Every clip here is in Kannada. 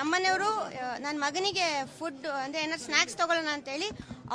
ನಮ್ಮನೆಯವರು ನನ್ನ ಮಗನಿಗೆ ಫುಡ್ ಅಂದ್ರೆ ಏನಾದ್ರು ಸ್ನಾಕ್ಸ್ ತಗೊಳ್ಳೋಣ ಅಂತೇಳಿ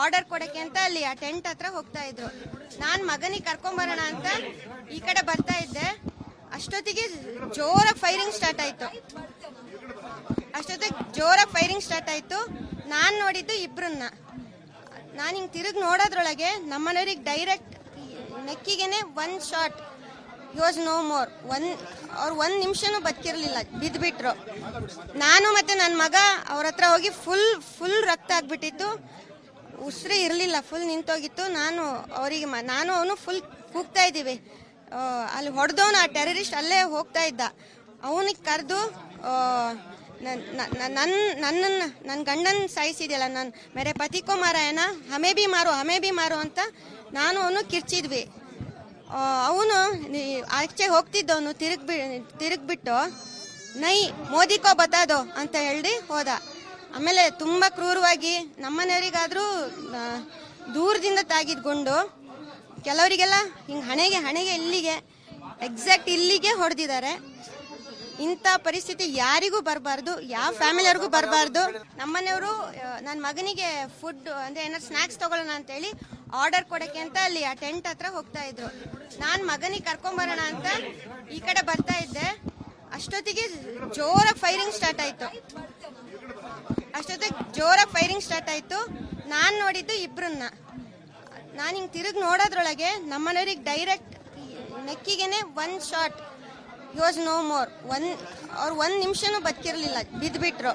ಆರ್ಡರ್ ಕೊಡಕ್ಕೆ ಅಂತ ಅಲ್ಲಿ ಆ ಟೆಂಟ್ ಹತ್ರ ಹೋಗ್ತಾ ಇದ್ರು. ನಾನು ಮಗನಿಗೆ ಕರ್ಕೊಂಬರೋಣ ಅಂತ ಈ ಕಡೆ ಬರ್ತಾ ಇದ್ದೆ. ಅಷ್ಟೊತ್ತಿಗೆ ಜೋರಾಗಿ ಫೈರಿಂಗ್ ಸ್ಟಾರ್ಟ್ ಆಯ್ತು. ಅಷ್ಟೊತ್ತಿಗೆ ಜೋರಾಗಿ ಫೈರಿಂಗ್ ಸ್ಟಾರ್ಟ್ ಆಯ್ತು. ನಾನು ನೋಡಿದ್ದು ಇಬ್ಬರನ್ನ ನಾನು ಹಿಂಗೆ ತಿರುಗಿ ನೋಡೋದ್ರೊಳಗೆ ನಮ್ಮನೆಯವ್ರಿಗೆ ಡೈರೆಕ್ಟ್ ನೆಕ್ಕಿಗೆನೆ ಒಂದು shot was no more one ಅವ್ರು ಒಂದು ನಿಮಿಷನೂ ಬದುಕಿರಲಿಲ್ಲ ಬಿದ್ದುಬಿಟ್ರು ನಾನು ಮತ್ತು ನನ್ನ ಮಗ ಅವ್ರ ಹತ್ರ ಹೋಗಿ ಫುಲ್ ಫುಲ್ ರಕ್ತ ಆಗಿಬಿಟ್ಟಿತ್ತು ಉಸಿರೇ ಇರಲಿಲ್ಲ ಫುಲ್ ನಿಂತೋಗಿತ್ತು ನಾನು ಅವರಿಗೆ ನಾನು ಅವನು ಫುಲ್ ಕೂಗ್ತಾ ಇದ್ದೀವಿ ಅಲ್ಲಿ ಹೊಡೆದವನು ಆ ಟೆರರಿಸ್ಟ್ ಅಲ್ಲೇ ಹೋಗ್ತಾ ಇದ್ದ ಅವನಿಗೆ ಕರೆದು ನನ್ನ ನನ್ನನ್ನು ನನ್ನ ಗಂಡನ ಸಾಯಿಸಿದೆಯಲ್ಲ ನನ್ನ ಮೇರೆ ಪತಿಕೋ ಮಾರಾಯಣ ಹಮೇ ಬಿ ಮಾರು ಹಮೆ ಬಿ ಮಾರು ಅಂತ ನಾನು ಅವನು ಕಿರ್ಚಿದ್ವಿ ಅವನು ಆಚೆ ಹೋಗ್ತಿದ್ದವನು ತಿರುಗ್ ತಿರುಗ್ಬಿಟ್ಟು, ನೈ, ಮೋದಿಕೋ ಬತಾದೋ ಅಂತ ಹೇಳಿ ಹೋದ. ಆಮೇಲೆ ತುಂಬ ಕ್ರೂರವಾಗಿ ನಮ್ಮನೆಯವರಿಗಾದರೂ ದೂರದಿಂದ ತಾಗಿದ್ಕೊಂಡು, ಕೆಲವರಿಗೆಲ್ಲ ಹಿಂಗೆ ಹಣೆಗೆ ಹಣೆಗೆ ಇಲ್ಲಿಗೆ ಎಕ್ಸಾಕ್ಟ್ ಇಲ್ಲಿಗೆ ಹೊಡೆದಿದ್ದಾರೆ. ಇಂಥ ಪರಿಸ್ಥಿತಿ ಯಾರಿಗೂ ಬರಬಾರ್ದು, ಯಾವ ಫ್ಯಾಮಿಲಿಯವ್ರಿಗೂ ಬರಬಾರ್ದು. ನಮ್ಮನೆಯವರು ನನ್ನ ಮಗನಿಗೆ ಫುಡ್ ಅಂದರೆ ಏನಾದ್ರು ಸ್ನ್ಯಾಕ್ಸ್ ತೊಗೊಳ್ಳೋಣ ಅಂತೇಳಿ ಆರ್ಡರ್ ಕೊಡಕ್ಕೆ ಅಂತ ಅಲ್ಲಿ ಆ ಟೆಂಟ್ ಹತ್ರ ಹೋಗ್ತಾ ಇದ್ರು. ನಾನು ಮಗನಿಗೆ ಕರ್ಕೊಂಬರೋಣ ಅಂತ ಈ ಕಡೆ ಬರ್ತಾ ಇದ್ದೆ. ಅಷ್ಟೊತ್ತಿಗೆ ಜೋರಾಗಿ ಫೈರಿಂಗ್ ಸ್ಟಾರ್ಟ್ ಆಯ್ತು. ಅಷ್ಟೊತ್ತಿಗೆ ಜೋರಾಗಿ ಫೈರಿಂಗ್ ಸ್ಟಾರ್ಟ್ ಆಯ್ತು. ನಾನು ನೋಡಿದ್ದು ಇಬ್ರನ್ನ. ನಾನು ಹಿಂಗೆ ತಿರುಗಿ ನೋಡೋದ್ರೊಳಗೆ ನಮ್ಮನೆಯವ್ರಿಗೆ direct ನೆಕ್ಕಿಗೆನೆ one shot was no more one ಅವ್ರು ಒಂದು ನಿಮಿಷನೂ ಬದುಕಿರಲಿಲ್ಲ. ಬಿದ್ದುಬಿಟ್ರು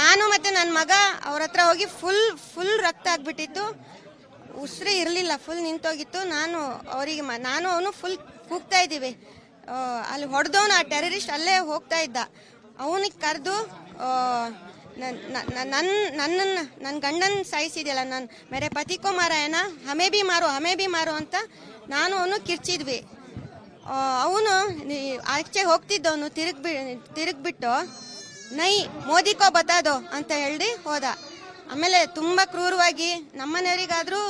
ನಾನು ಮತ್ತು ನನ್ನ ಮಗ ಅವ್ರ ಹತ್ರ ಹೋಗಿ ಫುಲ್ ಫುಲ್ ರಕ್ತ ಆಗ್ಬಿಟ್ಟಿತ್ತು. ಉಸಿರೇ ಇರಲಿಲ್ಲ ಫುಲ್ ನಿಂತೋಗಿತ್ತು. ನಾನು ಅವರಿಗೆ ನಾನು ಅವನು ಫುಲ್ ಕೂಗ್ತಾ ಇದ್ದೀವಿ. ಅಲ್ಲಿ ಹೊಡೆದವನು ಆ ಟೆರರಿಸ್ಟ್ ಅಲ್ಲೇ ಹೋಗ್ತಾ ಇದ್ದ. ಅವನಿಗೆ ಕರೆದು ನನ್ನ ನನ್ನನ್ನು ನನ್ನ ಗಂಡನ ಸಾಯಿಸಿದೆಯಲ್ಲ, ನಾನು ಮೇರೆ ಪತಿಕೋ ಮಾರಾಯಣ ಹಮೇ ಬಿ ಮಾರು ಹಮೇ ಬಿ ಮಾರು ಅಂತ ನಾನು ಅವನು ಕಿರ್ಚಿದ್ವಿ. ಅವನು ಆಚೆ ಹೋಗ್ತಿದ್ದವನು, ತಿರುಗ್ಬಿ, ತಿರುಗ್ಬಿಟ್ಟು, ನೈ, ಮೋದಿಕೋ ಬತಾದೋ ಅಂತ ಹೇಳಿ ಹೋದ. ಆಮೇಲೆ ತುಂಬ ಕ್ರೂರವಾಗಿ ನಮ್ಮನೆಯವರಿಗಾದರೂ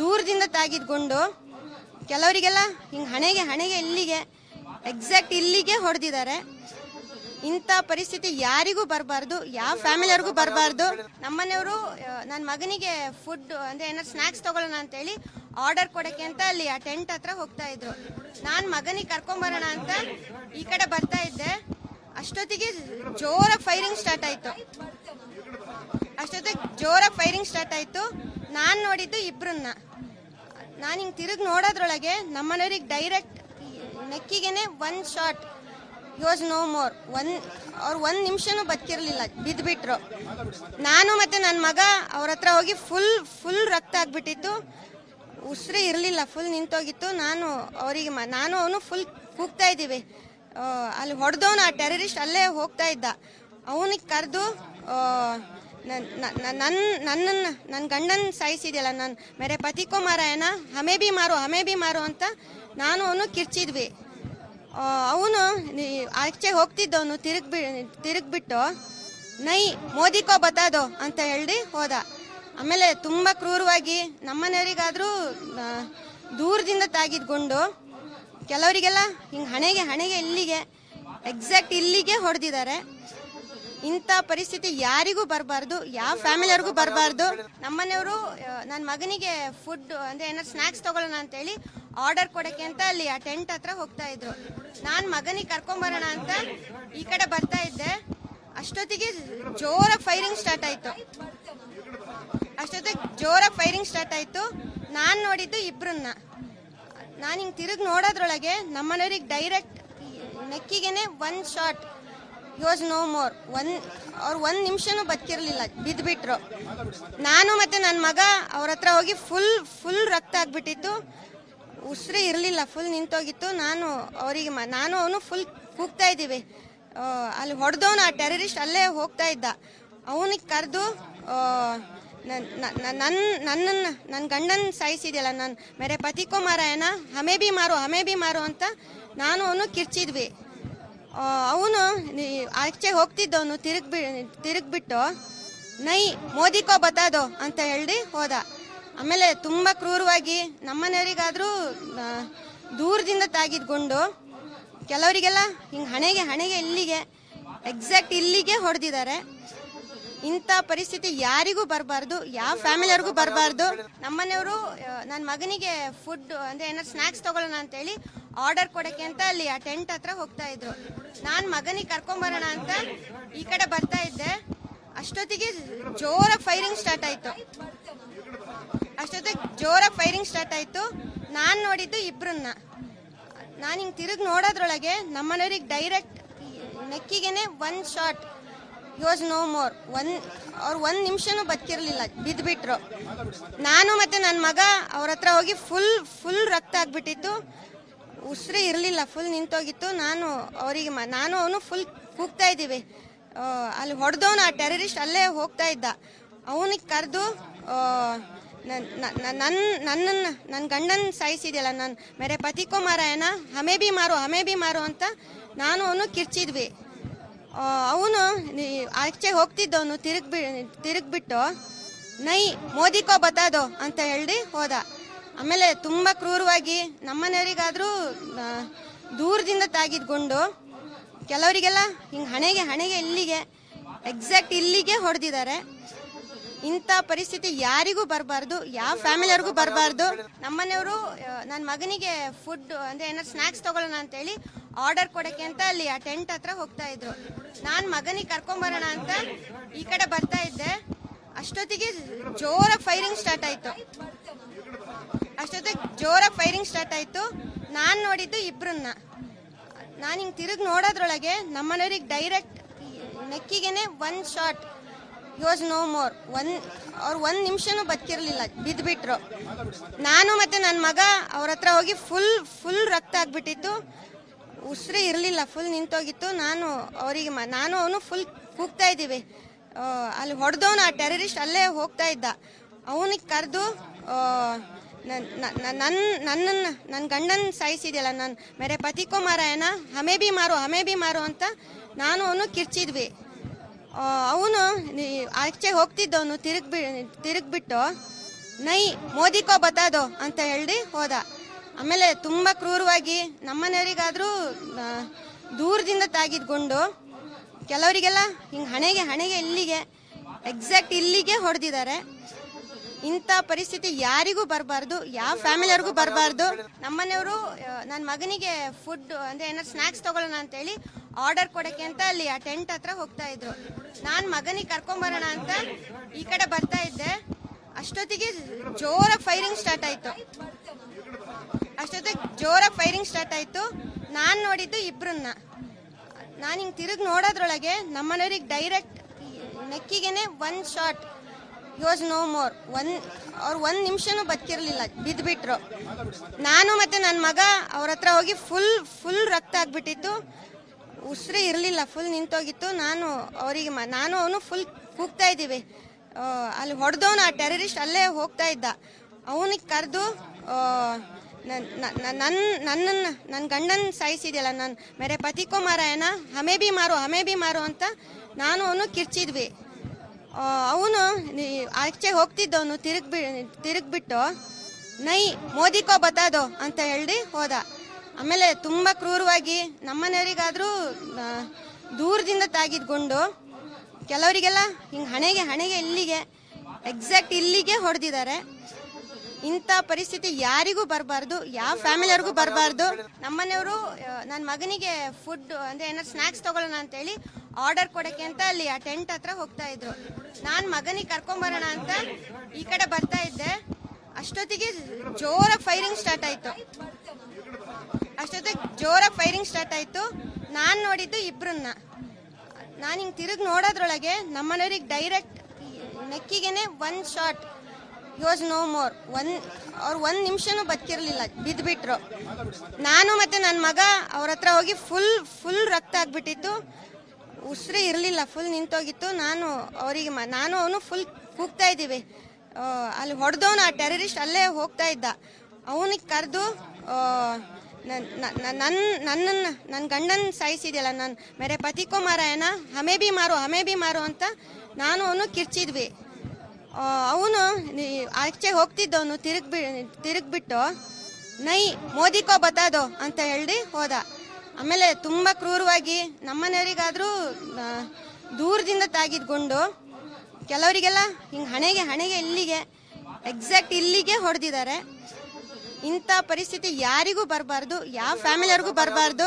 ದೂರದಿಂದ ತಾಗಿದ್ಕೊಂಡು ಕೆಲವರಿಗೆಲ್ಲ ಹಿಂಗೆ ಹಣೆಗೆ ಹಣೆಗೆ ಇಲ್ಲಿಗೆ ಎಕ್ಸಾಕ್ಟ್ ಇಲ್ಲಿಗೆ ಹೊಡೆದಿದ್ದಾರೆ. ಇಂಥ ಪರಿಸ್ಥಿತಿ ಯಾರಿಗೂ ಬರಬಾರ್ದು, ಯಾವ ಫ್ಯಾಮಿಲಿಯವ್ರಿಗೂ ಬರಬಾರ್ದು. ನಮ್ಮನೆಯವರು ನನ್ನ ಮಗನಿಗೆ ಫುಡ್ ಅಂದರೆ ಏನಾದ್ರು ಸ್ನ್ಯಾಕ್ಸ್ ತೊಗೊಳ್ಳೋಣ ಅಂತೇಳಿ ಆರ್ಡರ್ ಕೊಡೋಕ್ಕೆ ಅಂತ ಅಲ್ಲಿ ಆ ಟೆಂಟ್ ಹತ್ರ ಹೋಗ್ತಾ ಇದ್ರು. ನಾನು ಮಗನಿಗೆ ಕರ್ಕೊಂಬರೋಣ ಅಂತ ಈ ಕಡೆ ಬರ್ತಾ ಇದ್ದೆ. ಅಷ್ಟೊತ್ತಿಗೆ ಜೋರಾಗಿ ಫೈರಿಂಗ್ ಸ್ಟಾರ್ಟ್ ಆಯ್ತು. ಅಷ್ಟೊತ್ತಿಗೆ ಜೋರಾಗಿ ಫೈರಿಂಗ್ ಸ್ಟಾರ್ಟ್ ಆಯಿತು. ನಾನು ನೋಡಿದ್ದು ಇಬ್ಬರನ್ನ ನಾನು ಹಿಂಗೆ ತಿರುಗಿ ನೋಡೋದ್ರೊಳಗೆ ನಮ್ಮನೆಯವ್ರಿಗೆ direct ನೆಕ್ಕಿಗೆನೆ one shot was no more one ಅವ್ರು ಒಂದು ನಿಮಿಷನೂ ಬದುಕಿರಲಿಲ್ಲ ಬಿದ್ದುಬಿಟ್ರು ನಾನು ಮತ್ತು ನನ್ನ ಮಗ ಅವ್ರ ಹತ್ರ ಹೋಗಿ ಫುಲ್ ಫುಲ್ ರಕ್ತ ಆಗಿಬಿಟ್ಟಿತ್ತು. ಉಸಿರೇ ಇರಲಿಲ್ಲ ಫುಲ್ ನಿಂತೋಗಿತ್ತು. ನಾನು ಅವರಿಗೆ ನಾನು ಅವನು ಫುಲ್ ಕೂಗ್ತಾ ಇದ್ದೀವಿ. ಅಲ್ಲಿ ಹೊಡೆದವನು ಆ ಟೆರರಿಸ್ಟ್ ಅಲ್ಲೇ ಹೋಗ್ತಾ ಇದ್ದ. ಅವನಿಗೆ ಕರೆದು ನನ್ನ ನನ್ನನ್ನು ನನ್ನ ಗಂಡನ ಸಾಯಿಸಿದೆಯಲ್ಲ ನಾನು. ಮೇರೆ ಪತಿಕೋ ಮಾರಾಯಣ ಹಮೇ ಬಿ ಮಾರು, ಹಮೆ ಬಿ ಮಾರು ಅಂತ ನಾನು ಅವನು ಕಿರ್ಚಿದ್ವಿ. ಅವನು ಆಚೆ ಹೋಗ್ತಿದ್ದವನು ತಿರುಗ್ ಬಿ ತಿರುಗ್ಬಿಟ್ಟು, ನೈ ಮೋದಿಕೋ ಬತಾದೋ ಅಂತ ಹೇಳಿ ಹೋದ. ಆಮೇಲೆ ತುಂಬ ಕ್ರೂರವಾಗಿ ನಮ್ಮನೆಯವರಿಗಾದರೂ ದೂರದಿಂದ ತಾಗಿದ್ಕೊಂಡು ಕೆಲವರಿಗೆಲ್ಲ ಹಿಂಗೆ ಹಣೆಗೆ ಹಣೆಗೆ ಇಲ್ಲಿಗೆ ಎಕ್ಸಾಕ್ಟ್ ಇಲ್ಲಿಗೆ ಹೊಡೆದಿದ್ದಾರೆ. ಇಂಥ ಪರಿಸ್ಥಿತಿ ಯಾರಿಗೂ ಬರಬಾರ್ದು, ಯಾವ ಫ್ಯಾಮಿಲಿಯವ್ರಿಗೂ ಬರಬಾರ್ದು. ನಮ್ಮನೆಯವರು ನನ್ನ ಮಗನಿಗೆ ಫುಡ್ ಅಂದ್ರೆ ಏನಾದ್ರು ಸ್ನ್ಯಾಕ್ಸ್ ತಗೊಳ್ಳೋಣ ಅಂತೇಳಿ ಆರ್ಡರ್ ಕೊಡಕ್ಕೆ ಅಂತ ಅಲ್ಲಿ ಆ ಟೆಂಟ್ ಹತ್ರ ಹೋಗ್ತಾ ಇದ್ರು. ನಾನು ಮಗನಿಗೆ ಕರ್ಕೊಂಬರೋಣ ಅಂತ ಈ ಕಡೆ ಬರ್ತಾ ಇದ್ದೆ. ಅಷ್ಟೊತ್ತಿಗೆ ಜೋರಾಗಿ ಫೈರಿಂಗ್ ಸ್ಟಾರ್ಟ್ ಆಯ್ತು. ಅಷ್ಟೊತ್ತಿಗೆ ಜೋರಾಗಿ ಫೈರಿಂಗ್ ಸ್ಟಾರ್ಟ್ ಆಯ್ತು. ನಾನು ನೋಡಿದ್ದು ಇಬ್ಬರನ್ನ ನಾನು ಹಿಂಗೆ ತಿರುಗಿ ನೋಡೋದ್ರೊಳಗೆ ನಮ್ಮನೆಯವ್ರಿಗೆ ಡೈರೆಕ್ಟ್ ನೆಕ್ಕಿಗೆನೆ ಒಂದು shot was no more one ಅವ್ರು ಒಂದು ನಿಮಿಷನೂ ಬದುಕಿರಲಿಲ್ಲ. ಬಿದ್ದುಬಿಟ್ರು ನಾನು ಮತ್ತು ನನ್ನ ಮಗ ಅವ್ರ ಹತ್ರ ಹೋಗಿ ಫುಲ್ ಫುಲ್ ರಕ್ತ ಆಗಿಬಿಟ್ಟಿತ್ತು. ಉಸಿರೇ ಇರಲಿಲ್ಲ ಫುಲ್ ನಿಂತೋಗಿತ್ತು. ನಾನು ಅವರಿಗೆ ನಾನು ಅವನು ಫುಲ್ ಕೂಗ್ತಾ ಇದ್ದೀವಿ. ಅಲ್ಲಿ ಹೊಡೆದವನು ಆ ಟೆರರಿಸ್ಟ್ ಅಲ್ಲೇ ಹೋಗ್ತಾ ಇದ್ದ. ಅವನಿಗೆ ಕರೆದು ನನ್ನ ನನ್ನನ್ನು ನನ್ನ ಗಂಡನ ಸಾಯಿಸಿದೆಯಲ್ಲ ನನ್ನ ಮೇರೆ ಪತಿಕೋ ಮಾರಾಯಣ ಹಮೇ ಬಿ ಮಾರು, ಹಮೇ ಬಿ ಮಾರು ಅಂತ ನಾನು ಅವನು ಕಿರ್ಚಿದ್ವಿ. ಅವನು ಆಚೆ ಹೋಗ್ತಿದ್ದವನು ತಿರುಗ್ ತಿರುಗ್ಬಿಟ್ಟು, ನೈ, ಮೋದಿಕೋ ಬತಾದೋ ಅಂತ ಹೇಳಿ ಹೋದ. ಆಮೇಲೆ ತುಂಬ ಕ್ರೂರವಾಗಿ ನಮ್ಮನೆಯವರಿಗಾದರೂ ದೂರದಿಂದ ತಾಗಿದ್ಕೊಂಡು, ಕೆಲವರಿಗೆಲ್ಲ ಹಿಂಗೆ ಹಣೆಗೆ ಹಣೆಗೆ ಇಲ್ಲಿಗೆ ಎಕ್ಸಾಕ್ಟ್ ಇಲ್ಲಿಗೆ ಹೊಡೆದಿದ್ದಾರೆ. ಇಂಥ ಪರಿಸ್ಥಿತಿ ಯಾರಿಗೂ ಬರಬಾರ್ದು, ಯಾವ ಫ್ಯಾಮಿಲಿಯವ್ರಿಗೂ ಬರಬಾರ್ದು. ನಮ್ಮನೆಯವರು ನನ್ನ ಮಗನಿಗೆ ಫುಡ್ ಅಂದರೆ ಏನಾದ್ರು ಸ್ನ್ಯಾಕ್ಸ್ ತೊಗೊಳ್ಳೋಣ ಅಂತೇಳಿ ಆರ್ಡರ್ ಕೊಡಕ್ಕೆ ಅಂತ ಅಲ್ಲಿ ಆ ಟೆಂಟ್ ಹತ್ರ ಹೋಗ್ತಾ ಇದ್ರು. ನಾನು ಮಗನಿಗೆ ಕರ್ಕೊಂಬರೋಣ ಅಂತ ಈ ಕಡೆ ಬರ್ತಾ ಇದ್ದೆ. ಅಷ್ಟೊತ್ತಿಗೆ ಜೋರಾಗಿ ಫೈರಿಂಗ್ ಸ್ಟಾರ್ಟ್ ಆಯ್ತು. ಅಷ್ಟೊತ್ತಿಗೆ ಜೋರಾಗಿ ಫೈರಿಂಗ್ ಸ್ಟಾರ್ಟ್ ಆಯ್ತು. ನಾನು ನೋಡಿದ್ದು ಇಬ್ರನ್ನ. ನಾನು ಹಿಂಗೆ ತಿರುಗಿ ನೋಡೋದ್ರೊಳಗೆ ನಮ್ಮನೆಯವ್ರಿಗೆ ಡೈರೆಕ್ಟ್ ನೆಕ್ಕಿಗೆನೆ one shot ಯೋಸ್ no more one ಅವ್ರು ಒಂದು ನಿಮಿಷನೂ ಬದುಕಿರಲಿಲ್ಲ. ಬಿದ್ದುಬಿಟ್ರು ನಾನು ಮತ್ತು ನನ್ನ ಮಗ ಅವ್ರ ಹತ್ರ ಹೋಗಿ ಫುಲ್ ಫುಲ್ ರಕ್ತ ಆಗ್ಬಿಟ್ಟಿತ್ತು. ಉಸಿರೇ ಇರಲಿಲ್ಲ ಫುಲ್ ನಿಂತೋಗಿತ್ತು. ನಾನು ಅವರಿಗೆ ನಾನು ಅವನು ಫುಲ್ ಕೂಗ್ತಾ ಇದ್ದೀವಿ. ಅಲ್ಲಿ ಹೊಡೆದವನು ಆ ಟೆರರಿಸ್ಟ್ ಅಲ್ಲೇ ಹೋಗ್ತಾ ಇದ್ದ. ಅವನಿಗೆ ಕರೆದು ನನ್ನ ನನ್ನನ್ನು ನನ್ನ ಗಂಡನ ಸಾಯಿಸಿದೆಯಲ್ಲ, ನಾನು ಮೇರೆ ಪತಿಕೋ ಮಾರಾಯಣ ಹಮೇ ಬಿ ಮಾರು ಹಮೇ ಬಿ ಮಾರು ಅಂತ ನಾನು ಅವನು ಕಿರ್ಚಿದ್ವಿ. ಅವನು ಆಚೆ ಹೋಗ್ತಿದ್ದವನು, ತಿರುಗ್ಬಿ, ತಿರುಗ್ಬಿಟ್ಟು, ನೈ, ಮೋದಿಕೋ ಬತಾದೋ ಅಂತ ಹೇಳಿ ಹೋದ. ಆಮೇಲೆ ತುಂಬ ಕ್ರೂರವಾಗಿ ನಮ್ಮನೆಯವರಿಗಾದರೂ ದೂರದಿಂದ ತಾಗಿದ್ಕೊಂಡು ಕೆಲವರಿಗೆಲ್ಲ ಹಿಂಗೆ ಹಣೆಗೆ ಹಣೆಗೆ ಇಲ್ಲಿಗೆ ಎಕ್ಸಾಕ್ಟ್ ಇಲ್ಲಿಗೆ ಹೊಡೆದಿದ್ದಾರೆ. ಇಂಥ ಪರಿಸ್ಥಿತಿ ಯಾರಿಗೂ ಬರಬಾರ್ದು, ಯಾವ ಫ್ಯಾಮಿಲಿಯವ್ರಿಗೂ ಬರಬಾರ್ದು. ನಮ್ಮನೆಯವರು ನನ್ನ ಮಗನಿಗೆ ಫುಡ್ ಅಂದರೆ ಏನಾದ್ರು ಸ್ನ್ಯಾಕ್ಸ್ ತೊಗೊಳ್ಳೋಣ ಅಂತೇಳಿ ಆರ್ಡರ್ ಕೊಡೋಕ್ಕೆ ಅಂತ ಅಲ್ಲಿ ಆ ಟೆಂಟ್ ಹತ್ರ ಹೋಗ್ತಾ ಇದ್ರು. ನಾನು ಮಗನಿಗೆ ಕರ್ಕೊಂಬರೋಣ ಅಂತ ಈ ಕಡೆ ಬರ್ತಾ ಇದ್ದೆ. ಅಷ್ಟೊತ್ತಿಗೆ ಜೋರಾಗಿ ಫೈರಿಂಗ್ ಸ್ಟಾರ್ಟ್ ಆಯ್ತು. ಅಷ್ಟೊತ್ತಿಗೆ ಜೋರಾಗಿ ಫೈರಿಂಗ್ ಸ್ಟಾರ್ಟ್ ಆಯಿತು. ನಾನು ನೋಡಿದ್ದು ಇಬ್ಬರನ್ನ ನಾನು ಹಿಂಗೆ ತಿರುಗಿ ನೋಡೋದ್ರೊಳಗೆ ನಮ್ಮನೆಯವ್ರಿಗೆ direct ನೆಕ್ಕಿಗೆನೆ one shot was no more one ಅವ್ರು ಒಂದು ನಿಮಿಷನೂ ಬದುಕಿರಲಿಲ್ಲ ಬಿದ್ದುಬಿಟ್ರು ನಾನು ಮತ್ತು ನನ್ನ ಮಗ ಅವ್ರ ಹತ್ರ ಹೋಗಿ ಫುಲ್ ಫುಲ್ ರಕ್ತ ಆಗಿಬಿಟ್ಟಿತ್ತು. ಉಸಿರೇ ಇರಲಿಲ್ಲ ಫುಲ್ ನಿಂತೋಗಿತ್ತು. ನಾನು ಅವರಿಗೆ ನಾನು ಅವನು ಫುಲ್ ಕೂಗ್ತಾ ಇದ್ದೀವಿ. ಅಲ್ಲಿ ಹೊಡೆದವನು ಆ ಟೆರರಿಸ್ಟ್ ಅಲ್ಲೇ ಹೋಗ್ತಾ ಇದ್ದ. ಅವನಿಗೆ ಕರೆದು ನನ್ನ ನನ್ನನ್ನು ನನ್ನ ಗಂಡನ ಸಾಯಿಸಿದೆಯಲ್ಲ ನಾನು. ಮೇರೆ ಪತಿಕೋ ಮಾರಾಯಣ, ಹಮೆ ಬಿ ಮಾರು, ಹಮೆ ಬಿ ಮಾರು ಅಂತ ನಾನು ಅವನು ಕಿರ್ಚಿದ್ವಿ. ಅವನು ಆಚೆ ಹೋಗ್ತಿದ್ದವನು ತಿರುಗ್ ಬಿ ತಿರುಗ್ಬಿಟ್ಟು, ನೈ ಮೋದಿಕೋ ಬತಾದೋ ಅಂತ ಹೇಳಿ ಹೋದ. ಆಮೇಲೆ ತುಂಬ ಕ್ರೂರವಾಗಿ ನಮ್ಮನೆಯವರಿಗಾದರೂ ದೂರದಿಂದ ತಾಗಿದ್ಕೊಂಡು, ಕೆಲವರಿಗೆಲ್ಲ ಹಿಂಗೆ ಹಣೆಗೆ ಹಣೆಗೆ ಇಲ್ಲಿಗೆ ಎಕ್ಸಾಕ್ಟ್ ಇಲ್ಲಿಗೆ ಹೊಡೆದಿದ್ದಾರೆ. ಇಂಥ ಪರಿಸ್ಥಿತಿ ಯಾರಿಗೂ ಬರಬಾರ್ದು, ಯಾವ ಫ್ಯಾಮಿಲಿಯವ್ರಿಗೂ ಬರಬಾರ್ದು. ನಮ್ಮನೆಯವರು ನನ್ನ ಮಗನಿಗೆ ಫುಡ್ ಅಂದ್ರೆ ಏನಾದ್ರು ಸ್ನ್ಯಾಕ್ಸ್ ತೊಗೊಳ್ಳೋಣ ಅಂತೇಳಿ ಆರ್ಡರ್ ಕೊಡಕ್ಕೆ ಅಂತ ಅಲ್ಲಿ ಆ ಟೆಂಟ್ ಹತ್ರ ಹೋಗ್ತಾ ಇದ್ರು. ನಾನು ಮಗನಿಗೆ ಕರ್ಕೊಂಬರೋಣ ಅಂತ ಈ ಕಡೆ ಬರ್ತಾ ಇದ್ದೆ. ಅಷ್ಟೊತ್ತಿಗೆ ಜೋರಾಗಿ ಫೈರಿಂಗ್ ಸ್ಟಾರ್ಟ್ ಆಯ್ತು. ಅಷ್ಟೊತ್ತಿಗೆ ಜೋರಾಗಿ ಫೈರಿಂಗ್ ಸ್ಟಾರ್ಟ್ ಆಯ್ತು. ನಾನು ನೋಡಿದ್ದು ಇಬ್ಬರನ್ನ ನಾನು ಹಿಂಗೆ ತಿರುಗಿ ನೋಡೋದ್ರೊಳಗೆ ನಮ್ಮನೆಯವ್ರಿಗೆ ಡೈರೆಕ್ಟ್ ನೆಕ್ಕಿಗೆನೆ ಒಂದು shot was no more one ಅವ್ರು ಒಂದು ನಿಮಿಷನೂ ಬದುಕಿರಲಿಲ್ಲ. ಬಿದ್ದುಬಿಟ್ರು ನಾನು ಮತ್ತು ನನ್ನ ಮಗ ಅವ್ರ ಹತ್ರ ಹೋಗಿ ಫುಲ್ ಫುಲ್ ರಕ್ತ ಆಗಿಬಿಟ್ಟಿತ್ತು. ಉಸಿರೇ ಇರಲಿಲ್ಲ ಫುಲ್ ನಿಂತೋಗಿತ್ತು. ನಾನು ಅವರಿಗೆ ನಾನು ಅವನು ಫುಲ್ ಕೂಗ್ತಾ ಇದ್ದೀವಿ. ಅಲ್ಲಿ ಹೊಡೆದವನು ಆ ಟೆರರಿಸ್ಟ್ ಅಲ್ಲೇ ಹೋಗ್ತಾ ಇದ್ದ. ಅವನಿಗೆ ಕರೆದು ನನ್ನ ನನ್ನನ್ನು ನನ್ನ ಗಂಡನ ಸಾಯಿಸಿದೆಯಲ್ಲ ನನ್ನ ಮೇರೆ ಪತಿಕೋ ಮಾರಾಯಣ ಹಮೇ ಬಿ ಮಾರು, ಹಮೆ ಬಿ ಮಾರು ಅಂತ ನಾನು ಅವನು ಕಿರ್ಚಿದ್ವಿ. ಅವನು ಆಚೆ ಹೋಗ್ತಿದ್ದವನು ತಿರುಗ್ ತಿರುಗ್ಬಿಟ್ಟು, ನೈ, ಮೋದಿಕೋ ಬತಾದೋ ಅಂತ ಹೇಳಿ ಹೋದ. ಆಮೇಲೆ ತುಂಬ ಕ್ರೂರವಾಗಿ ನಮ್ಮನೆಯವರಿಗಾದರೂ ದೂರದಿಂದ ತಾಗಿದ್ಕೊಂಡು, ಕೆಲವರಿಗೆಲ್ಲ ಹಿಂಗೆ ಹಣೆಗೆ ಹಣೆಗೆ ಇಲ್ಲಿಗೆ ಎಕ್ಸಾಕ್ಟ್ ಇಲ್ಲಿಗೆ ಹೊಡೆದಿದ್ದಾರೆ. ಇಂಥ ಪರಿಸ್ಥಿತಿ ಯಾರಿಗೂ ಬರಬಾರ್ದು, ಯಾವ ಫ್ಯಾಮಿಲಿಯವ್ರಿಗೂ ಬರಬಾರ್ದು. ನಮ್ಮನೆಯವರು ನನ್ನ ಮಗನಿಗೆ ಫುಡ್ ಅಂದ್ರೆ ಏನಾದ್ರು ಸ್ನ್ಯಾಕ್ಸ್ ತಗೊಳ್ಳೋಣ ಅಂತೇಳಿ ಆರ್ಡರ್ ಕೊಡಕ್ಕೆ ಅಂತ ಅಲ್ಲಿ ಆ ಟೆಂಟ್ ಹತ್ರ ಹೋಗ್ತಾ ಇದ್ರು. ನಾನು ಮಗನಿಗೆ ಕರ್ಕೊಂಬರೋಣ ಅಂತ ಈ ಕಡೆ ಬರ್ತಾ ಇದ್ದೆ. ಅಷ್ಟೊತ್ತಿಗೆ ಜೋರಾಗಿ ಫೈರಿಂಗ್ ಸ್ಟಾರ್ಟ್ ಆಯ್ತು. ಅಷ್ಟೊತ್ತಿಗೆ ಜೋರಾಗಿ ಫೈರಿಂಗ್ ಸ್ಟಾರ್ಟ್ ಆಯ್ತು. ನಾನು ನೋಡಿದ್ದು ಇಬ್ಬರನ್ನ ನಾನು ಹಿಂಗೆ ತಿರುಗಿ ನೋಡೋದ್ರೊಳಗೆ ನಮ್ಮನೆಯವ್ರಿಗೆ ಡೈರೆಕ್ಟ್ ನೆಕ್ಕಿಗೆನೆ ಒಂದು shot was no more one ಅವ್ರು ಒಂದು ನಿಮಿಷನೂ ಬದುಕಿರಲಿಲ್ಲ. ಬಿದ್ದುಬಿಟ್ರು ನಾನು ಮತ್ತು ನನ್ನ ಮಗ ಅವ್ರ ಹತ್ರ ಹೋಗಿ ಫುಲ್ ಫುಲ್ ರಕ್ತ ಆಗಿಬಿಟ್ಟಿತ್ತು. ಉಸಿರೇ ಇರಲಿಲ್ಲ ಫುಲ್ ನಿಂತೋಗಿತ್ತು. ನಾನು ಅವರಿಗೆ ನಾನು ಅವನು ಫುಲ್ ಕೂಗ್ತಾ ಇದ್ದೀವಿ. ಅಲ್ಲಿ ಹೊಡೆದವನು ಆ ಟೆರರಿಸ್ಟ್ ಅಲ್ಲೇ ಹೋಗ್ತಾ ಇದ್ದ. ಅವನಿಗೆ ಕರೆದು ನನ್ನ ನನ್ನನ್ನು ನನ್ನ ಗಂಡನ ಸಾಯಿಸಿದೆಯಲ್ಲ ನನ್ನ ಮೇರೆ ಪತಿಕೋ ಮಾರಾಯಣ ಹಮೇ ಬಿ ಮಾರು, ಹಮೇ ಬಿ ಮಾರು ಅಂತ ನಾನು ಅವನು ಕಿರ್ಚಿದ್ವಿ. ಅವನು ಆಚೆ ಹೋಗ್ತಿದ್ದವನು ತಿರುಗ್ ತಿರುಗ್ಬಿಟ್ಟು, ನೈ, ಮೋದಿಕೋ ಬತಾದೋ ಅಂತ ಹೇಳಿ ಹೋದ. ಆಮೇಲೆ ತುಂಬ ಕ್ರೂರವಾಗಿ ನಮ್ಮನೆಯವರಿಗಾದರೂ ದೂರದಿಂದ ತಾಗಿದ್ಕೊಂಡು, ಕೆಲವರಿಗೆಲ್ಲ ಹಿಂಗೆ ಹಣೆಗೆ ಹಣೆಗೆ ಇಲ್ಲಿಗೆ ಎಕ್ಸಾಕ್ಟ್ ಇಲ್ಲಿಗೆ ಹೊಡೆದಿದ್ದಾರೆ. ಇಂಥ ಪರಿಸ್ಥಿತಿ ಯಾರಿಗೂ ಬರಬಾರ್ದು, ಯಾವ ಫ್ಯಾಮಿಲಿಯವ್ರಿಗೂ ಬರಬಾರ್ದು.